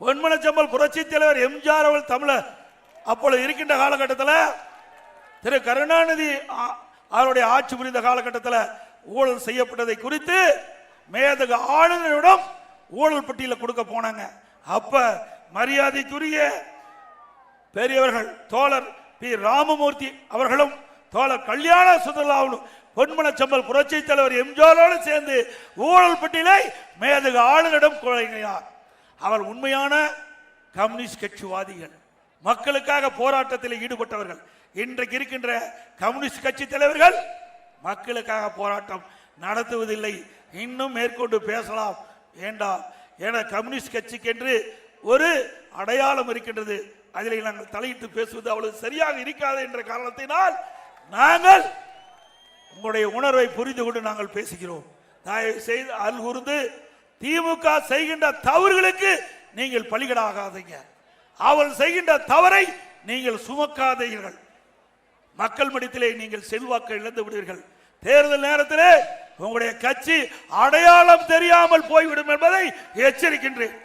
பொன்மனச்சம்பல் புரட்சி தலைவர் எம்ஜிஆர் அவர்கள் தமிழ அப்பொழுது இருக்கின்ற காலகட்டத்தில் திரு கருணாநிதி அவருடைய ஆட்சி புரிந்த காலகட்டத்தில் ஊழல் செய்யப்பட்டதை குறித்து மேதக ஆளுநரிடம் ஊழல் பட்டியலில் கொடுக்க போனாங்க. அப்ப மரியாதைக்குரிய பெரியவர்கள் தோழர் பி. ராமமூர்த்தி அவர்களும் தோழர் கல்யாண சுந்தரலாவும் பொன்மனச்சம்பல் புரட்சி தலைவர் எம்ஜிஆரோடு சேர்ந்து ஊழல் பட்டியலை மேதக ஆளுநரிடம் குழங்கினார் அவர் உண்மையான கம்யூனிஸ்ட் கட்சிவாதிகள். மக்களுக்காக போராட்டத்தில் ஈடுபட்டவர்கள். இன்றைக்கு இருக்கின்ற கம்யூனிஸ்ட் கட்சி தலைவர்கள் மக்களுக்காக போராட்டம் நடத்துவதில்லை. இன்னும் மேற்கொண்டு பேசலாம் வேண்டாம் என கம்யூனிஸ்ட் கட்சிக்கு என்று ஒரு அடையாளம் இருக்கின்றது. அதில் நாங்கள் தலையிட்டு பேசுவது அவ்வளவு சரியாக இருக்காது என்ற காரணத்தினால் நாங்கள் உங்களுடைய உணர்வை புரிந்து கொண்டு நாங்கள் பேசுகிறோம். தயவு செய்து அருள் திமுக செய்கின்ற தவறுகளுக்கு நீங்கள் பலிகடாகாதீங்க அவள் செய்கின்ற தவறை நீங்கள் சுமக்காதீர்கள். மக்கள் மடித்திலே நீங்கள் செல்வாக்கை இழந்து விடுவீர்கள். தேர்தல் நேரத்திலே உங்களுடைய கட்சி அடையாளம் தெரியாமல் போய்விடும் என்பதை எச்சரிக்கின்றேன்.